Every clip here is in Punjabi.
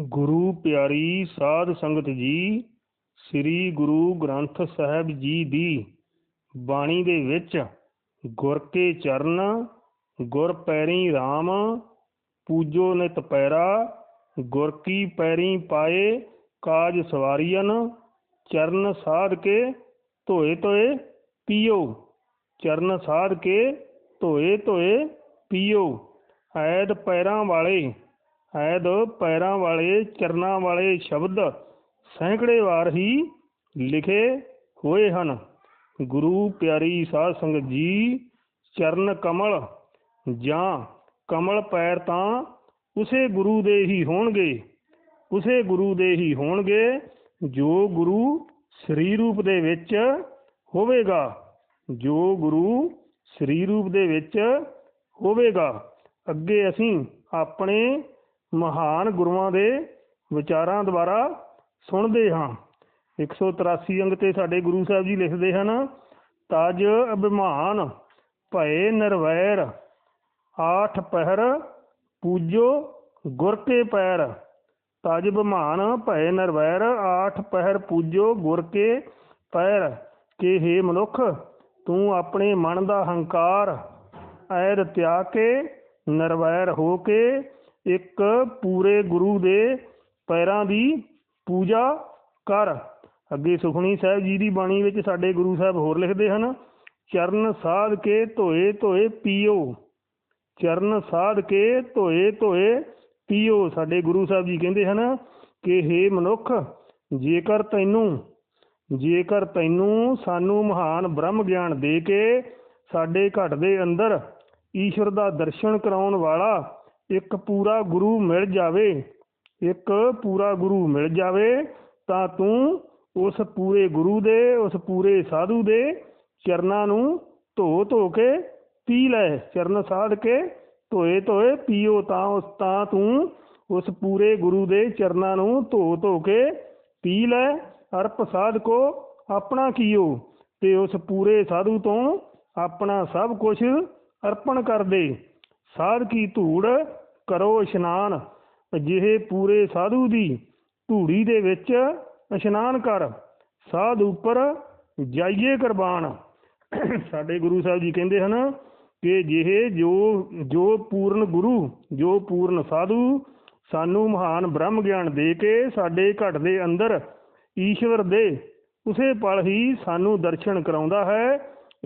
ਗੁਰੂ ਪਿਆਰੀ ਸਾਧ ਸੰਗਤ ਜੀ, ਸ੍ਰੀ ਗੁਰੂ ਗ੍ਰੰਥ ਸਾਹਿਬ ਜੀ ਦੀ ਬਾਣੀ ਦੇ ਵਿੱਚ ਗੁਰ ਕੇ ਚਰਨ, ਗੁਰ ਪੈਰੀ RAM ਪੂਜੋ ਨਿਤ ਪੈਰਾ, ਗੁਰ ਕੀ ਪੈਰੀ ਪਾਏ, ਕਾਜ ਸਵਾਰੀਅਨ, ਚਰਨ ਸਾਧ ਕੇ ਧੋਏ ਧੋਏ ਪੀਓ, ਚਰਨ ਸਾਧ ਕੇ ਧੋਏ ਧੋਏ ਪੀਓ, ਐਦ ਪੈਰਾਂ ਵਾਲੇ ਐਦ ਪੈਰਾਂ ਵਾਲੇ, ਚਰਨਾਂ ਵਾਲੇ ਸ਼ਬਦ ਸੈਂਕੜੇ ਵਾਰ ਹੀ ਲਿਖੇ ਹੋਏ ਹਨ। ਗੁਰੂ ਪਿਆਰੀ ਸਾਧ ਸੰਗਤ ਜੀ, ਚਰਨ ਕਮਲ ਜਾਂ ਕਮਲ ਪੈਰ ਤਾਂ ਉਸੇ ਗੁਰੂ ਦੇ ਹੀ ਹੋਣਗੇ, ਉਸੇ ਗੁਰੂ ਦੇ ਹੀ ਹੋਣਗੇ ਜੋ ਗੁਰੂ ਸਰੀਰ ਰੂਪ ਦੇ ਵਿੱਚ ਹੋਵੇਗਾ, ਜੋ ਗੁਰੂ ਸਰੀਰ ਰੂਪ ਦੇ ਵਿੱਚ ਹੋਵੇਗਾ। ਅੱਗੇ ਅਸੀਂ ਆਪਣੇ ਮਹਾਨ ਗੁਰੂਆਂ ਦੇ ਵਿਚਾਰਾਂ ਦੁਆਰਾ ਸੁਣਦੇ ਹਾਂ। 183 ਅੰਗ ਤੇ ਸਾਡੇ ਗੁਰੂ ਸਾਹਿਬ ਜੀ ਲਿਖਦੇ ਹਨ, ਤਜ ਅਭਿਮਾਨ ਭਏ ਨਿਰਵੈਰ, ਆਠ ਪਹਿਰ ਪੂਜੋ ਗੁਰ ਕੇ ਪੈਰ। ਤਜ ਅਭਿਮਾਨ ਭਏ ਨਿਰਵੈਰ, ਆਠ ਪਹਿਰ ਪੂਜੋ ਗੁਰ ਕੇ ਪੈਰ। ਕਿ हे ਮਨੁੱਖ, ਤੂੰ ਆਪਣੇ ਮਨ ਦਾ ਹੰਕਾਰ ਐਰ ਤਿਆਗ ਕੇ ਨਿਰਵੈਰ ਹੋ ਕੇ ਇੱਕ ਪੂਰੇ ਗੁਰੂ ਦੇ ਪੈਰਾਂ ਦੀ ਪੂਜਾ ਕਰ। ਅੱਗੇ ਸੁਖਣੀ ਸਾਹਿਬ ਜੀ ਦੀ ਬਾਣੀ ਵਿੱਚ ਸਾਡੇ ਗੁਰੂ ਸਾਹਿਬ ਹੋਰ ਲਿਖਦੇ ਹਨ, ਚਰਨ ਸਾਧ ਕੇ ਧੋਏ ਧੋਏ ਪੀਓ। ਚਰਨ ਸਾਧ ਕੇ ਧੋਏ ਧੋਏ ਪੀਓ। ਸਾਡੇ ਗੁਰੂ ਸਾਹਿਬ ਜੀ ਕਹਿੰਦੇ ਹਨ ਕਿ हे ਮਨੁੱਖ, ਜੇਕਰ ਤੈਨੂੰ ਜੇਕਰ ਤੈਨੂੰ ਸਾਨੂੰ ਮਹਾਨ ਬ੍ਰਹਮ ਗਿਆਨ ਦੇ ਕੇ ਸਾਡੇ ਘਟ ਦੇ ਅੰਦਰ ਈਸ਼ਵਰ ਦਾ ਦਰਸ਼ਨ ਕਰਾਉਣ ਵਾਲਾ ਇੱਕ ਪੂਰਾ ਗੁਰੂ ਮਿਲ ਜਾਵੇ, ਇੱਕ ਪੂਰਾ ਗੁਰੂ ਮਿਲ ਜਾਵੇ, ਤਾਂ ਤੂੰ ਉਸ ਪੂਰੇ ਗੁਰੂ ਦੇ, ਉਸ ਪੂਰੇ ਸਾਧੂ ਦੇ ਚਰਨਾਂ ਨੂੰ ਧੋ ਧੋ ਕੇ ਪੀ ਲੈ, ਚਰਨ ਸਾਧ ਕੇ ਧੋਏ ਧੋਏ ਪੀਓ, ਤਾਂ ਉਸ, ਤਾਂ ਤੂੰ ਉਸ ਪੂਰੇ ਗੁਰੂ ਦੇ ਚਰਨਾਂ ਨੂੰ ਧੋ ਧੋ ਕੇ ਪੀ ਲੈ ਅਰ ਪ੍ਰਸਾਦ ਕੋ ਆਪਣਾ ਕੀਓ, ਤੇ ਉਸ ਪੂਰੇ ਸਾਧੂ ਤੋਂ ਆਪਣਾ ਸਭ ਕੁਝ ਅਰਪਣ ਕਰ ਦੇ। ਸਾਧ ਕੀ ਧੂੜ ਕਰੋ ਇਸ਼ਨਾਨ, ਅਜਿਹੇ ਪੂਰੇ ਸਾਧੂ ਦੀ ਧੂੜੀ ਦੇ ਵਿੱਚ ਇਸ਼ਨਾਨ ਕਰ। ਸਾਧ ਉੱਪਰ ਜਾਈਏ ਕੁਰਬਾਨ। ਸਾਡੇ ਗੁਰੂ ਸਾਹਿਬ ਜੀ ਕਹਿੰਦੇ ਹਨ ਕਿ ਜਿਹੇ ਜੋ ਜੋ ਪੂਰਨ ਗੁਰੂ, ਜੋ ਪੂਰਨ ਸਾਧੂ, ਸਾਨੂੰ ਮਹਾਨ ਬ੍ਰਹਮ ਗਿਆਨ ਦੇ ਕੇ ਸਾਡੇ ਘਟ ਦੇ ਅੰਦਰ ਈਸ਼ਵਰ ਦੇ, ਉਸੇ ਪਲ ਹੀ ਸਾਨੂੰ ਦਰਸ਼ਨ ਕਰਾਉਂਦਾ ਹੈ।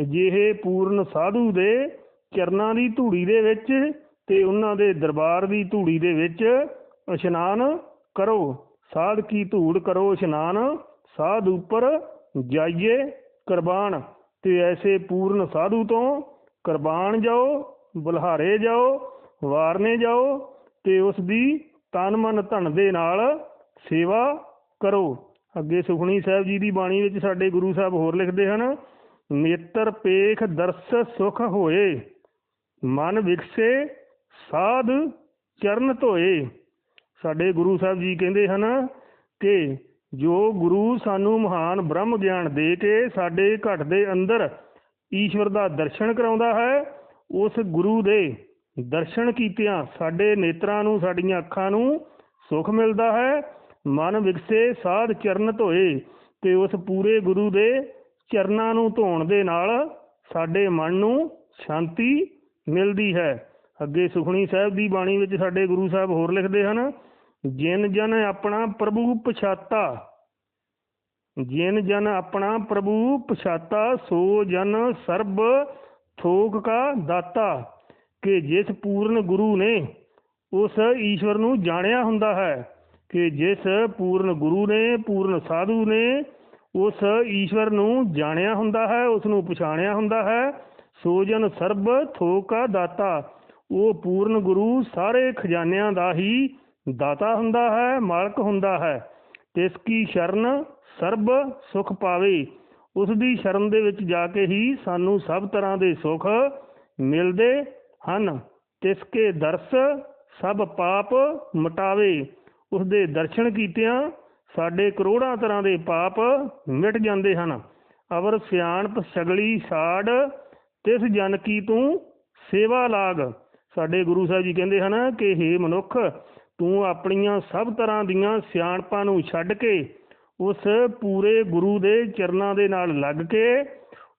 ਜਿਹੇ ਪੂਰਨ ਸਾਧੂ ਦੇ ਚਰਨਾਂ ਦੀ ਧੂੜੀ ਦੇ ਵਿੱਚ ਤੇ ਉਹਨਾਂ ਦੇ ਦਰਬਾਰ ਦੀ ਧੂੜੀ ਦੇ ਵਿੱਚ ਇਸ਼ਨਾਨ ਕਰੋ। ਸਾਧ ਕੀ ਧੂੜ ਕਰੋ, ਇਸ਼ਨਾਨ। ਸਾਧ ਉੱਪਰ ਜਾਈਏ ਕੁਰਬਾਨ। ਤੇ ਐਸੇ ਪੂਰਨ ਸਾਧੂ ਤੋਂ ਕੁਰਬਾਨ ਜਾਓ, ਬੁਲਹਾਰੇ ਜਾਓ, ਵਾਰਨੇ ਜਾਓ ਤੇ ਉਸ ਦੀ ਤਨ ਮਨ ਧਨ ਦੇ ਨਾਲ ਸੇਵਾ ਕਰੋ। ਅੱਗੇ ਸੁਖਣੀ ਸਾਹਿਬ ਜੀ ਦੀ ਬਾਣੀ ਵਿੱਚ ਸਾਡੇ ਗੁਰੂ ਸਾਹਿਬ ਹੋਰ ਲਿਖਦੇ ਹਨ ਨੇਤਰ ਪੇਖ ਦਰਸ ਸੁਖ ਹੋਏ, ਮਨ ਵਿਕਸੇ ਸਾਧ ਚਰਨ ਧੋਏ। ਸਾਡੇ ਗੁਰੂ ਸਾਹਿਬ ਜੀ ਕਹਿੰਦੇ ਹਨ ਕਿ ਜੋ ਗੁਰੂ ਸਾਨੂੰ ਮਹਾਨ ਬ੍ਰਹਮ ਗਿਆਨ ਦੇ ਕੇ ਸਾਡੇ ਘਟ ਦੇ ਅੰਦਰ ਈਸ਼ਵਰ ਦਾ ਦਰਸ਼ਨ ਕਰਾਉਂਦਾ ਹੈ, ਉਸ ਗੁਰੂ ਦੇ ਦਰਸ਼ਨ ਕੀਤਿਆਂ ਸਾਡੇ ਨੇਤਰਾਂ ਨੂੰ, ਸਾਡੀਆਂ ਅੱਖਾਂ ਨੂੰ ਸੁਖ ਮਿਲਦਾ ਹੈ। ਮਨ ਵਿਕਸੇ ਸਾਧ ਚਰਨ ਧੋਏ ਤੇ ਉਸ ਪੂਰੇ ਗੁਰੂ ਦੇ ਚਰਨਾਂ ਨੂੰ ਧੋਣ ਦੇ ਨਾਲ ਸਾਡੇ ਮਨ ਨੂੰ ਸ਼ਾਂਤੀ ਮਿਲਦੀ ਹੈ। ਅੱਗੇ ਸੁਖਣੀ ਸਾਹਿਬ ਦੀ ਬਾਣੀ ਵਿੱਚ ਸਾਡੇ ਗੁਰੂ ਸਾਹਿਬ ਹੋਰ ਲਿਖਦੇ ਹਨ, ਜਿਨ ਜਨ ਆਪਣਾ ਪ੍ਰਭੂ ਪਛਾਤਾ, ਜਿਨ ਜਨ ਆਪਣਾ ਪ੍ਰਭੂ ਪਛਾਤਾ, ਸੋ ਜਨ ਸਰਬ ਥੋਕ ਕਾ ਦਾਤਾ, ਕਿ ਜਿਸ ਪੂਰਨ ਗੁਰੂ ਨੇ ਉਸ ਈਸ਼ਵਰ ਨੂੰ ਜਾਣਿਆ ਹੁੰਦਾ ਹੈ, ਕਿ ਜਿਸ ਪੂਰਨ ਗੁਰੂ ਨੇ, ਪੂਰਨ ਸਾਧੂ ਨੇ ਉਸ ਈਸ਼ਵਰ ਨੂੰ ਜਾਣਿਆ ਹੁੰਦਾ ਹੈ, ਉਸ ਨੂੰ ਪਛਾਣਿਆ ਹੁੰਦਾ ਹੈ, ਸੋ ਜਨ ਸਰਬ ਥੋਕਾ ਦਾਤਾ। ਉਹ ਪੂਰਨ ਗੁਰੂ ਸਾਰੇ ਖਜ਼ਾਨਿਆਂ ਦਾ ਹੀ ਦਾਤਾ ਹੁੰਦਾ ਹੈ, ਮਾਲਕ ਹੁੰਦਾ ਹੈ। ਤਿਸ ਕੀ ਸ਼ਰਨ ਸਰਬ ਸੁਖ ਪਾਵੇ। ਉਸ ਦੀ ਸ਼ਰਨ ਦੇ ਵਿੱਚ ਜਾ ਕੇ ਹੀ ਸਾਨੂੰ ਸਭ ਤਰ੍ਹਾਂ ਦੇ ਸੁਖ ਮਿਲਦੇ ਹਨ। ਤਿਸ ਕੇ ਦਰਸ ਸਭ ਪਾਪ ਮਟਾਵੇ। ਉਸ ਦੇ ਦਰਸ਼ਨ ਕੀਤਿਆਂ ਸਾਡੇ ਕਰੋੜਾਂ ਤਰ੍ਹਾਂ ਦੇ ਪਾਪ ਮਿਟ ਜਾਂਦੇ ਹਨ। ਅਵਰ ਸਿਆਣਪ, ਸਗਲੀ ਛਾੜ ਤਿਸ ਜਨ ਕੀ ਤੂੰ ਸੇਵਾ ਲਾਗ। ਸਾਡੇ ਗੁਰੂ ਸਾਹਿਬ ਜੀ ਕਹਿੰਦੇ ਹਨ ਕਿ हे ਮਨੁੱਖ, ਤੂੰ ਆਪਣੀਆਂ ਸਭ ਤਰ੍ਹਾਂ ਦੀਆਂ ਸਿਆਣਪਾਂ ਨੂੰ ਛੱਡ ਕੇ ਉਸ ਪੂਰੇ ਗੁਰੂ ਦੇ ਚਰਨਾਂ ਦੇ ਨਾਲ ਲੱਗ ਕੇ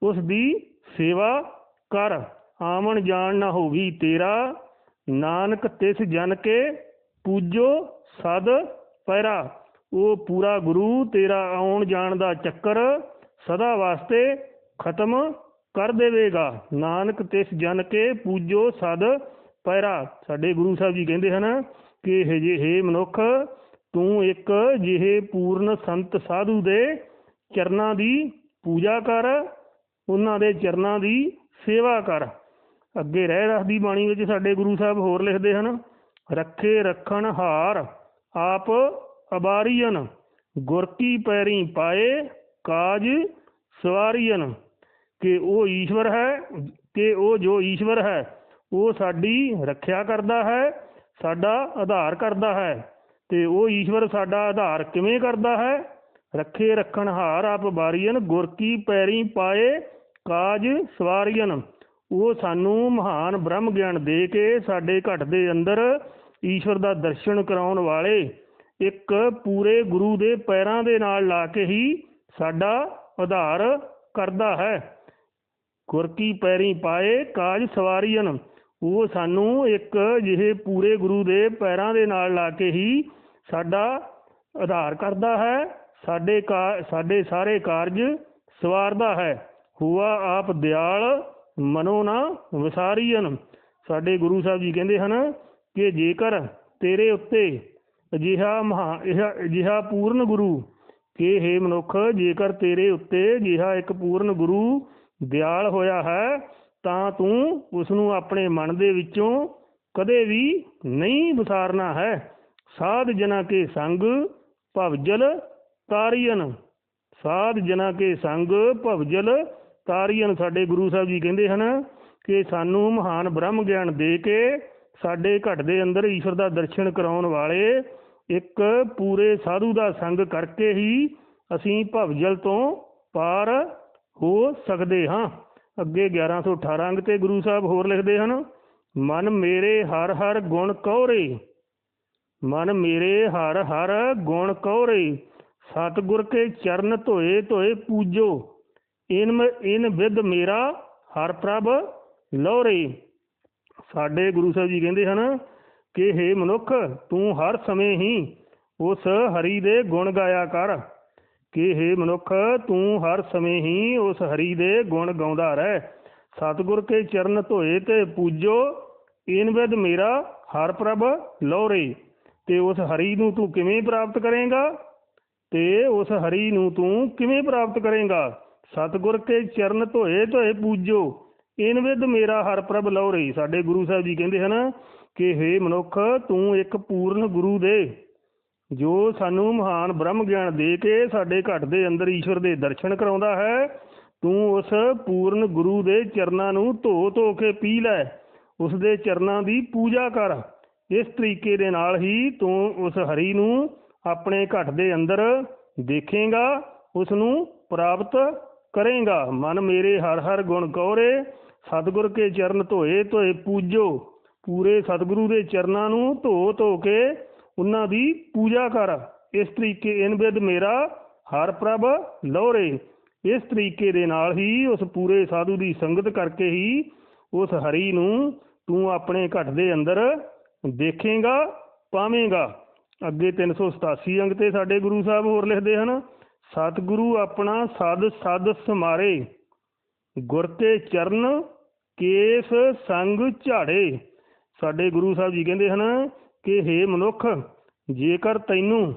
ਉਸ ਦੀ ਸੇਵਾ ਕਰ। ਆਵਣ ਜਾਣ ਨਾ ਹੋਵੀ ਤੇਰਾ, ਨਾਨਕ ਤਿਸ ਜਨ ਕੇ ਪੂਜੋ ਸਦ ਪੈਰਾ। ਉਹ ਪੂਰਾ ਗੁਰੂ ਤੇਰਾ ਆਉਣ ਜਾਣ ਦਾ ਚੱਕਰ ਸਦਾ ਵਾਸਤੇ ਖਤਮ ਕਰ ਦੇਵੇਗਾ। ਨਾਨਕ ਤਿਸ ਜਨ ਕੇ ਪੂਜੋ ਸਦ ਪੈਰਾ ਸਾਡੇ ਗੁਰੂ ਸਾਹਿਬ ਜੀ ਕਹਿੰਦੇ ਹਨ ਕਿ ਇਹ ਜਿਹੇ ਮਨੁੱਖ, ਤੂੰ ਇੱਕ ਜਿਹੇ ਪੂਰਨ ਸੰਤ ਸਾਧੂ ਦੇ ਚਰਨਾਂ ਦੀ ਪੂਜਾ ਕਰ, ਉਹਨਾਂ ਦੇ ਚਰਨਾਂ ਦੀ ਸੇਵਾ ਕਰ। ਅੱਗੇ ਰਹਿ ਰਸ ਦੀ ਬਾਣੀ ਵਿੱਚ ਸਾਡੇ ਗੁਰੂ ਸਾਹਿਬ ਹੋਰ ਲਿਖਦੇ ਹਨ, ਰੱਖੇ ਰੱਖਣ ਹਾਰ, ਆਪ ਅਬਾਰੀਅਨ, ਗੁਰ ਕੀ ਪੈਰੀ ਪਾਏ ਕਾਜ ਸਵਾਰੀਅਨ। ਕਿ ਉਹ ਈਸ਼ਵਰ ਹੈ, ਕਿ ਉਹ ਜੋ ਈਸ਼ਵਰ ਹੈ ਉਹ ਸਾਡੀ ਰੱਖਿਆ ਕਰਦਾ ਹੈ, ਸਾਡਾ ਆਧਾਰ ਕਰਦਾ ਹੈ ਤੇ ਉਹ ਈਸ਼ਵਰ ਸਾਡਾ ਆਧਾਰ ਕਿਵੇਂ ਕਰਦਾ ਹੈ? ਰੱਖੇ ਰੱਖਣ ਹਾਰ ਆਪ ਬਾਰੀਅਨ ਗੁਰ ਕੀ ਪੈਰੀ ਪਾਏ ਕਾਜ ਸਵਾਰੀਅਨ। ਉਹ ਸਾਨੂੰ ਮਹਾਨ ਬ੍ਰਹਮ ਗਿਆਨ ਦੇ ਕੇ ਸਾਡੇ ਘਟ ਦੇ ਅੰਦਰ ਈਸ਼ਵਰ ਦਾ ਦਰਸ਼ਨ ਕਰਾਉਣ ਵਾਲੇ ਇੱਕ ਪੂਰੇ ਗੁਰੂ ਦੇ ਪੈਰਾਂ ਦੇ ਨਾਲ ਲਾ ਕੇ ਹੀ ਸਾਡਾ ਆਧਾਰ ਕਰਦਾ ਹੈ। ਗੁਰ ਕੀ ਪੈਰੀ ਪਾਏ ਕਾਜ ਸਵਾਰੀਅਨ। ਉਹ ਸਾਨੂੰ ਇੱਕ ਜਿਹੇ ਪੂਰੇ ਗੁਰੂ ਦੇ ਪੈਰਾਂ ਦੇ ਨਾਲ ਲਾ ਕੇ ਹੀ ਸਾਡਾ ਆਧਾਰ ਕਰਦਾ ਹੈ, ਸਾਡੇ ਕਾ, ਸਾਡੇ ਸਾਰੇ ਕਾਰਜ ਸਵਾਰਦਾ ਹੈ। ਹੁਆ ਆਪ ਦਿਆਲ ਮਨੋ ਨਾ ਵਿਸਾਰੀਅਨ। ਸਾਡੇ ਗੁਰੂ ਸਾਹਿਬ ਜੀ ਕਹਿੰਦੇ ਹਨ ਕਿ ਜੇਕਰ ਤੇਰੇ ਉੱਤੇ ਅਜਿਹਾ ਮਹਾ ਇਹ- ਅਜਿਹਾ ਪੂਰਨ ਗੁਰੂ, ਕਿ ਹੇ ਮਨੁੱਖ, ਜੇਕਰ ਤੇਰੇ ਉੱਤੇ ਅਜਿਹਾ ਇੱਕ ਪੂਰਨ ਗੁਰੂ ਦਿਆਲ ਹੋਇਆ ਹੈ ਤਾਂ ਤੂੰ ਉਸ ਨੂੰ ਆਪਣੇ ਮਨ ਦੇ ਵਿੱਚੋਂ ਕਦੇ ਵੀ ਨਹੀਂ ਵਿਸਾਰਨਾ ਹੈ। ਸਾਧ ਜਨਾ ਕੇ ਸੰਗ ਭਵਜਲ ਤਾਰੀਅਨ। ਸਾਧ ਜਨਾ ਕੇ ਸੰਗ ਭਵਜਲ ਤਾਰੀਅਨ ਸਾਡੇ ਗੁਰੂ ਸਾਹਿਬ ਜੀ ਕਹਿੰਦੇ ਹਨ ਕਿ ਸਾਨੂੰ ਮਹਾਨ ਬ੍ਰਹਮ ਗਿਆਨ ਦੇ ਕੇ ਸਾਡੇ ਘਟ ਦੇ ਅੰਦਰ ਈਸ਼ਵਰ ਦਾ ਦਰਸ਼ਨ ਕਰਾਉਣ ਵਾਲੇ ਇੱਕ ਪੂਰੇ ਸਾਧੂ ਦਾ ਸੰਗ ਕਰਕੇ ਹੀ ਅਸੀਂ ਭਵਜਲ ਤੋਂ ਪਾਰ ਹੋ ਸਕਦੇ ਹਾਂ। ਅੱਗੇ 1118 ਅੰਗ ਤੇ ਗੁਰੂ ਸਾਹਿਬ ਹੋਰ ਲਿਖਦੇ ਹਨ, ਮਨ ਮੇਰੇ ਹਰ ਹਰ ਗੁਣ ਕਉਰੇ, ਮਨ ਮੇਰੇ ਹਰ ਹਰ ਗੁਣ ਕਉਰੇ, ਸਤਿਗੁਰ ਕੇ ਚਰਨ ਧੋਏ ਧੋਏ ਪੂਜੋ ਇਨ ਇਨ ਵਿਦ ਮੇਰਾ ਹਰ ਪ੍ਰਭ ਲੋਰੇ ਸਾਡੇ ਗੁਰੂ ਸਾਹਿਬ ਜੀ ਕਹਿੰਦੇ ਹਨ ਕਿ हे ਮਨੁੱਖ, ਤੂੰ ਹਰ ਸਮੇਂ ਹੀ ਉਸ ਹਰੀ ਦੇ ਗੁਣ ਗਾਇਆ ਕਰ। ਕਿ हे ਮਨੁੱਖ, ਤੂੰ ਹਰ ਸਮੇਂ ਹੀ ਉਸ ਹਰੀ ਦੇ ਗੁਣ ਗਾਉਂਦਾ ਰਹਿ। ਸਤਿਗੁਰ ਕੇ ਚਰਨ ਧੋਏ ਤੇ ਪੂਜੋ ਇਨ ਵਿਦ ਮੇਰਾ ਹਰ ਪ੍ਰਭ ਲੋਰੇ ਤੇ ਉਸ ਹਰੀ ਨੂੰ ਤੂੰ ਕਿਵੇਂ ਪ੍ਰਾਪਤ ਕਰੇਗਾ? ਤੇ ਉਸ ਹਰੀ ਨੂੰ ਤੂੰ ਕਿਵੇਂ ਪ੍ਰਾਪਤ ਕਰੇਗਾ? ਸਤਿਗੁਰ ਕੇ ਚਰਨ ਧੋਏ ਧੋਏ ਪੂਜੋ ਇਨ ਵਿਦ ਮੇਰਾ ਹਰ ਪ੍ਰਭ ਲੋਰੇ ਸਾਡੇ ਗੁਰੂ ਸਾਹਿਬ ਜੀ ਕਹਿੰਦੇ ਹਨ ਕਿ हे ਮਨੁੱਖ, ਤੂੰ ਇੱਕ ਪੂਰਨ ਗੁਰੂ ਦੇ। ਜੋ ਸਾਨੂੰ ਮਹਾਨ ਬ੍ਰਹਮ ਗਿਆਨ ਦੇ ਕੇ ਸਾਡੇ ਘਟ ਦੇ ਅੰਦਰ ਈਸ਼ਵਰ ਦੇ ਦਰਸ਼ਨ ਕਰਾਉਂਦਾ ਹੈ, ਤੂੰ ਉਸ ਪੂਰਨ ਗੁਰੂ ਦੇ ਚਰਨਾਂ ਨੂੰ ਧੋ ਧੋ ਕੇ ਪੀ ਲੈ, ਉਸ ਦੇ ਚਰਨਾਂ ਦੀ ਪੂਜਾ ਕਰ। ਇਸ ਤਰੀਕੇ ਦੇ ਨਾਲ ਹੀ ਤੂੰ ਉਸ ਹਰੀ ਨੂੰ ਆਪਣੇ ਘਟ ਦੇ ਅੰਦਰ ਦੇਖੇਗਾ, ਉਸ ਨੂੰ ਪ੍ਰਾਪਤ ਕਰੇਗਾ। ਮਨ ਮੇਰੇ ਹਰ ਹਰ ਗੁਣ ਗੌਰੇ ਸਤਿਗੁਰ ਕੇ ਚਰਨ ਧੋਏ ਧੋਏ ਪੂਜੋ। ਪੂਰੇ ਸਤਿਗੁਰੂ ਦੇ ਚਰਨਾਂ ਨੂੰ ਧੋ ਧੋ ਕੇ ਉਹਨਾਂ ਦੀ ਪੂਜਾ ਕਰ। ਇਸ ਤਰੀਕੇ ਇਨ ਮੇਰਾ ਹਰ ਪ੍ਰਭ ਲੋਰੇ। ਇਸ ਤਰੀਕੇ ਦੇ ਨਾਲ ਹੀ ਉਸ ਪੂਰੇ ਸਾਧੂ ਦੀ ਸੰਗਤ ਕਰਕੇ ਹੀ ਉਸ ਹਰੀ ਨੂੰ ਤੂੰ ਆਪਣੇ ਘਟ ਦੇ ਅੰਦਰ ਦੇਖੇਗਾ, ਪਾਵੇਂਗਾ। ਅੱਗੇ 387 ਅੰਗ ਤੇ ਸਾਡੇ ਗੁਰੂ ਸਾਹਿਬ ਹੋਰ ਲਿਖਦੇ ਹਨ, ਸਤਿਗੁਰੂ ਆਪਣਾ ਸਦ ਸਦ ਸਮਾਰੇ, ਗੁਰ ਤੇ ਚਰਨ ਕੇਸ ਸੰਗ ਝਾੜੇ। ਸਾਡੇ ਗੁਰੂ ਸਾਹਿਬ ਜੀ ਕਹਿੰਦੇ ਹਨ ਕਿ हे ਮਨੁੱਖ, ਜੇਕਰ ਤੈਨੂੰ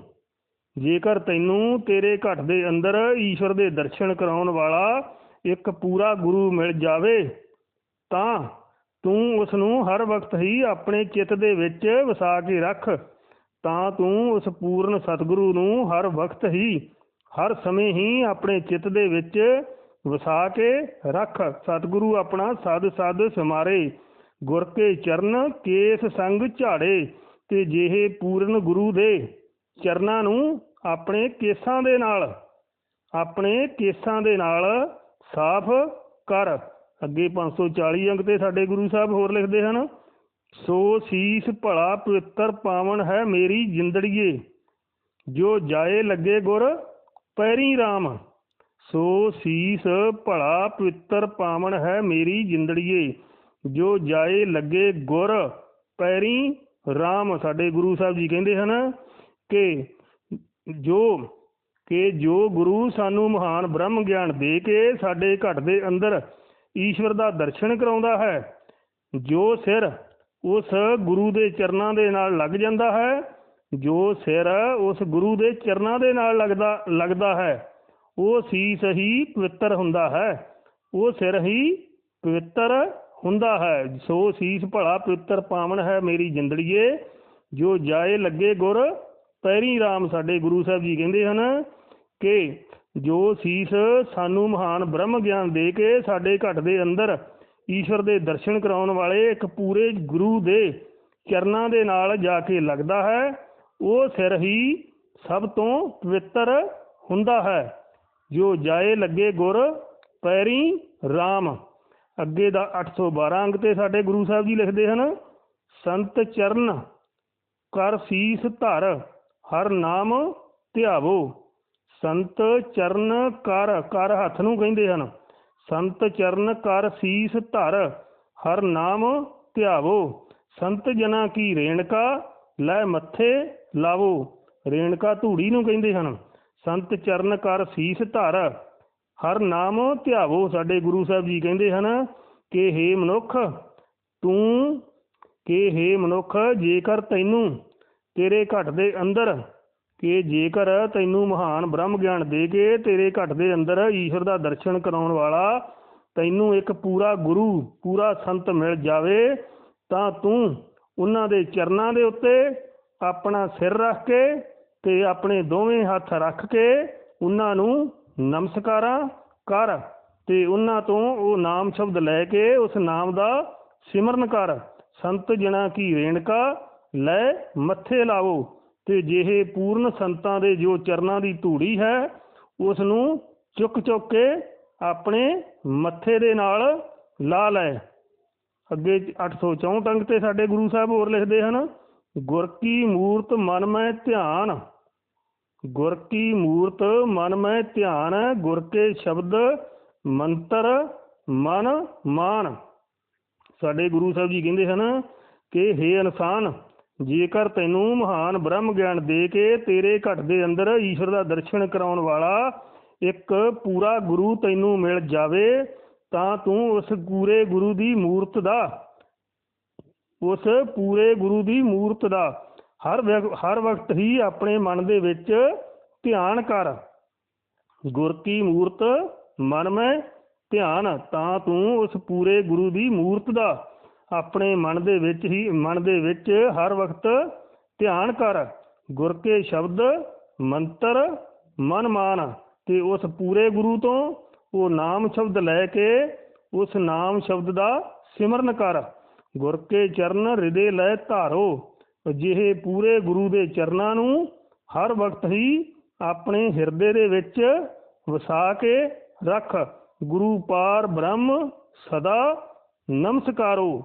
ਜੇਕਰ ਤੈਨੂੰ ਤੇਰੇ ਘਟ ਦੇ ਅੰਦਰ ਈਸ਼ਵਰ ਦੇ ਦਰਸ਼ਨ ਕਰਾਉਣ ਵਾਲਾ ਇੱਕ ਪੂਰਾ ਗੁਰੂ ਮਿਲ ਜਾਵੇ, ਤਾਂ ਤੂੰ ਉਸ ਨੂੰ ਹਰ ਵਕਤ ਹੀ ਆਪਣੇ ਚਿੱਤ ਦੇ ਵਿੱਚ ਵਸਾ ਕੇ ਰੱਖ, ਤਾਂ ਤੂੰ ਉਸ ਪੂਰਨ ਸਤਿਗੁਰੂ ਨੂੰ ਹਰ ਵਕਤ ਹੀ, ਹਰ ਸਮੇਂ ਹੀ ਆਪਣੇ ਚਿੱਤ ਦੇ ਵਿੱਚ ਵਸਾ ਕੇ ਰੱਖ। ਸਤਿਗੁਰੂ ਆਪਣਾ ਸਦ ਸਦ ਸਮਾਰੇ, ਗੁਰ ਕੇ ਚਰਨ, ਕੇਸ ਸੰਗ ਝਾੜੇ ਤੇ ਜਿਹੇ ਪੂਰਨ ਗੁਰੂ ਦੇ ਚਰਨਾਂ ਨੂੰ ਆਪਣੇ ਕੇਸਾਂ ਦੇ ਨਾਲ, ਆਪਣੇ ਕੇਸਾਂ ਦੇ ਨਾਲ ਸਾਫ਼ ਕਰ। ਅੱਗੇ 540 ਅੰਕ ਤੇ ਸਾਡੇ ਗੁਰੂ ਸਾਹਿਬ ਹੋਰ ਲਿਖਦੇ ਹਨ, ਸੋ ਸੀਸ ਭਲਾ ਪਵਿੱਤਰ ਪਾਵਨ ਹੈ ਮੇਰੀ ਜਿੰਦੜੀਏ, ਜੋ ਜਾਏ ਲੱਗੇ ਗੁਰ ਪੈਰੀ RAM ਸੋ ਸੀਸ ਭਲਾ ਪਵਿੱਤਰ ਪਾਵਨ ਹੈ ਮੇਰੀ ਜਿੰਦੜੀਏ, ਜੋ ਜਾਏ ਲੱਗੇ ਗੁਰ ਪੈਰੀ RAM ਸਾਡੇ ਗੁਰੂ ਸਾਹਿਬ ਜੀ ਕਹਿੰਦੇ ਹਨ ਕਿ ਜੋ ਕਿ ਜੋ ਗੁਰੂ ਸਾਨੂੰ ਮਹਾਨ ਬ੍ਰਹਮ ਗਿਆਨ ਦੇ ਕੇ ਸਾਡੇ ਘਟ ਦੇ ਅੰਦਰ ਈਸ਼ਵਰ ਦਾ ਦਰਸ਼ਨ ਕਰਾਉਂਦਾ ਹੈ, ਜੋ ਸਿਰ ਉਸ ਗੁਰੂ ਦੇ ਚਰਨਾਂ ਦੇ ਨਾਲ ਲੱਗ ਜਾਂਦਾ ਹੈ, ਜੋ ਸਿਰ ਉਸ ਗੁਰੂ ਦੇ ਚਰਨਾਂ ਦੇ ਨਾਲ ਲੱਗਦਾ ਲੱਗਦਾ ਹੈ, ਉਹ ਸੀਸ ਹੀ ਪਵਿੱਤਰ ਹੁੰਦਾ ਹੈ, ਉਹ ਸਿਰ ਹੀ ਪਵਿੱਤਰ ਹੁੰਦਾ ਹੈ। ਸੋ ਸੀਸ ਭਲਾ ਪਵਿੱਤਰ ਪਾਵਨ ਹੈ ਮੇਰੀ ਜਿੰਦੜੀਏ। ਜੋ ਜਾਏ ਲੱਗੇ ਗੁਰ, ਪੈਰੀ RAM ਸਾਡੇ ਗੁਰੂ ਸਾਹਿਬ ਜੀ ਕਹਿੰਦੇ ਹਨ ਕਿ ਜੋ ਸੀਸ ਸਾਨੂੰ ਮਹਾਨ ਬ੍ਰਹਮ ਗਿਆਨ ਦੇ ਕੇ ਸਾਡੇ ਘਟ ਦੇ ਅੰਦਰ ਈਸ਼ਵਰ ਦੇ ਦਰਸ਼ਨ ਕਰਾਉਣ ਵਾਲੇ ਇੱਕ ਪੂਰੇ ਗੁਰੂ ਦੇ ਚਰਨਾਂ ਦੇ ਨਾਲ ਜਾ ਕੇ ਲੱਗਦਾ ਹੈ, ਉਹ ਸਿਰ ਹੀ ਸਭ ਤੋਂ ਪਵਿੱਤਰ ਹੁੰਦਾ ਹੈ। ਜੋ ਜਾਏ ਲੱਗੇ ਗੁਰ, ਪੈਰੀ RAM ਅੱਗੇ ਦਾ 812 ਅੰਗ ਤੇ ਸਾਡੇ ਗੁਰੂ ਸਾਹਿਬ ਜੀ ਲਿਖਦੇ ਹਨ, ਸੰਤ ਚਰਨ ਕਰ ਸੀਸ ਧਰ, ਹਰ ਨਾਮ ਧਿਆਵੋ। ਸੰਤ ਚਰਨ ਕਰ ਕਰ ਹੱਥ ਨੂੰ ਕਹਿੰਦੇ ਹਨ। ਸੰਤ ਚਰਨ ਕਰ ਸੀਸ ਧਰ, ਹਰ ਨਾਮ ਧਿਆਵੋ। ਸੰਤ ਜਨਾ ਕੀ ਰੇਣਕਾ, ਲੈ ਮੱਥੇ ਲਾਵੋ। ਰੇਣਕਾ ਧੂੜੀ ਨੂੰ ਕਹਿੰਦੇ ਹਨ। ਸੰਤ ਚਰਨ ਕਰ ਸੀਸ ਧਰ ਹਰ ਨਾਮ ਧਿਆਵੋ, ਸਾਡੇ ਗੁਰੂ ਸਾਹਿਬ ਜੀ ਕਹਿੰਦੇ ਹਨ, ਕਿ हे ਮਨੁੱਖ, ਤੂੰ, ਕਿ हे ਮਨੁੱਖ, ਜੇਕਰ ਤੈਨੂੰ ਤੇਰੇ ਘਟ ਦੇ ਅੰਦਰ, ਕਿ ਜੇਕਰ ਤੈਨੂੰ ਮਹਾਨ ਬ੍ਰਹਮ ਗਿਆਨ ਦੇ ਕੇ ਤੇਰੇ ਘਟ ਦੇ ਅੰਦਰ ਈਸ਼ਵਰ ਦਾ ਦਰਸ਼ਨ ਕਰਾਉਣ ਵਾਲਾ ਤੈਨੂੰ ਇੱਕ ਪੂਰਾ ਗੁਰੂ, ਪੂਰਾ ਸੰਤ ਮਿਲ ਜਾਵੇ, ਤਾਂ ਤੂੰ ਉਹਨਾਂ ਦੇ ਚਰਨਾਂ ਦੇ ਉੱਤੇ ਆਪਣਾ ਸਿਰ ਰੱਖ ਕੇ ਤੇ ਆਪਣੇ ਦੋਵੇਂ ਹੱਥ ਰੱਖ ਕੇ ਉਹਨਾਂ ਨੂੰ ਨਮਸਕਾਰਾਂ ਕਰ ਤੇ ਉਹਨਾਂ ਤੋਂ ਉਹ ਨਾਮ ਸ਼ਬਦ ਲੈ ਕੇ ਉਸ ਨਾਮ ਦਾ ਸਿਮਰਨ ਕਰ। ਸੰਤ ਜਣਾ ਕੀ ਰੇਣਕਾ, ਲੈ ਮੱਥੇ ਲਾਵੋ ਤੇ ਜਿਹੇ ਪੂਰਨ ਸੰਤਾਂ ਦੇ ਜੋ ਚਰਨਾਂ ਦੀ ਧੂੜੀ ਹੈ, ਉਸ ਨੂੰ ਚੁੱਕ ਚੁੱਕ ਕੇ ਆਪਣੇ ਮੱਥੇ ਦੇ ਨਾਲ ਲਾ ਲੈ। ਅੱਗੇ 864 ਅੰਗ ਤੇ ਸਾਡੇ ਗੁਰੂ ਸਾਹਿਬ ਹੋਰ ਲਿਖਦੇ ਹਨ, ਗੁਰ ਕੀ ਮੂਰਤ ਮਨ ਮੈਂ ਧਿਆਨ। ਗੁਰ ਕੀ ਮੂਰਤ ਮਨ ਮੈਂ ਧਿਆਨ, ਗੁਰ ਕੇ ਸ਼ਬਦ ਮੰਤਰ ਮਨ ਮਾਨ ਸਾਡੇ ਗੁਰੂ ਸਾਹਿਬ ਜੀ ਕਹਿੰਦੇ ਹਨ ਕਿ हे ਇਨਸਾਨ, ਜੇਕਰ ਤੈਨੂੰ ਮਹਾਨ ਬ੍ਰਹਮ ਗਿਆਨ ਦੇ ਕੇ ਤੇਰੇ ਘਟ ਦੇ ਅੰਦਰ ਈਸ਼ਵਰ ਦਾ ਦਰਸ਼ਨ ਕਰਾਉਣ ਵਾਲਾ ਇੱਕ ਪੂਰਾ ਗੁਰੂ ਤੈਨੂੰ ਮਿਲ ਜਾਵੇ, ਤਾਂ ਤੂੰ ਉਸ ਪੂਰੇ ਗੁਰੂ ਦੀ ਮੂਰਤ ਦਾ, ਉਸ ਪੂਰੇ ਗੁਰੂ ਦੀ ਮੂਰਤ ਦਾ ਹਰ ਵਕ- ਹਰ ਵਕਤ ਹੀ ਆਪਣੇ ਮਨ ਦੇ ਵਿੱਚ ਧਿਆਨ ਕਰ। ਗੁਰ ਕੀ ਮੂਰਤ ਮਨ ਮੈਂ ਧਿਆਨ, ਤਾਂ ਤੂੰ ਉਸ ਪੂਰੇ ਗੁਰੂ ਦੀ ਮੂਰਤ ਦਾ ਆਪਣੇ ਮਨ ਦੇ ਵਿੱਚ ਹੀ, ਮਨ ਦੇ ਵਿੱਚ ਹਰ ਵਕਤ ਧਿਆਨ ਕਰ। ਗੁਰ ਕੇ ਸ਼ਬਦ ਮੰਤਰ ਮਨ ਮਾਨ ਤੇ ਉਸ ਪੂਰੇ ਗੁਰੂ ਤੋਂ ਉਹ ਨਾਮ ਸ਼ਬਦ ਲੈ ਕੇ ਉਸ ਨਾਮ ਸ਼ਬਦ ਦਾ ਸਿਮਰਨ ਕਰ। ਗੁਰ ਕੇ ਚਰਨ ਹਿਰਦੇ ਲੈ ਧਾਰੋ ਅਜਿਹੇ ਪੂਰੇ ਗੁਰੂ ਦੇ ਚਰਨਾਂ ਨੂੰ ਹਰ ਵਕਤ ਹੀ ਆਪਣੇ ਹਿਰਦੇ ਦੇ ਵਿੱਚ ਵਸਾ ਕੇ ਰੱਖ। ਗੁਰੂ ਪਾਰ ਬ੍ਰਹਮ ਸਦਾ ਨਮਸਕਾਰੋ।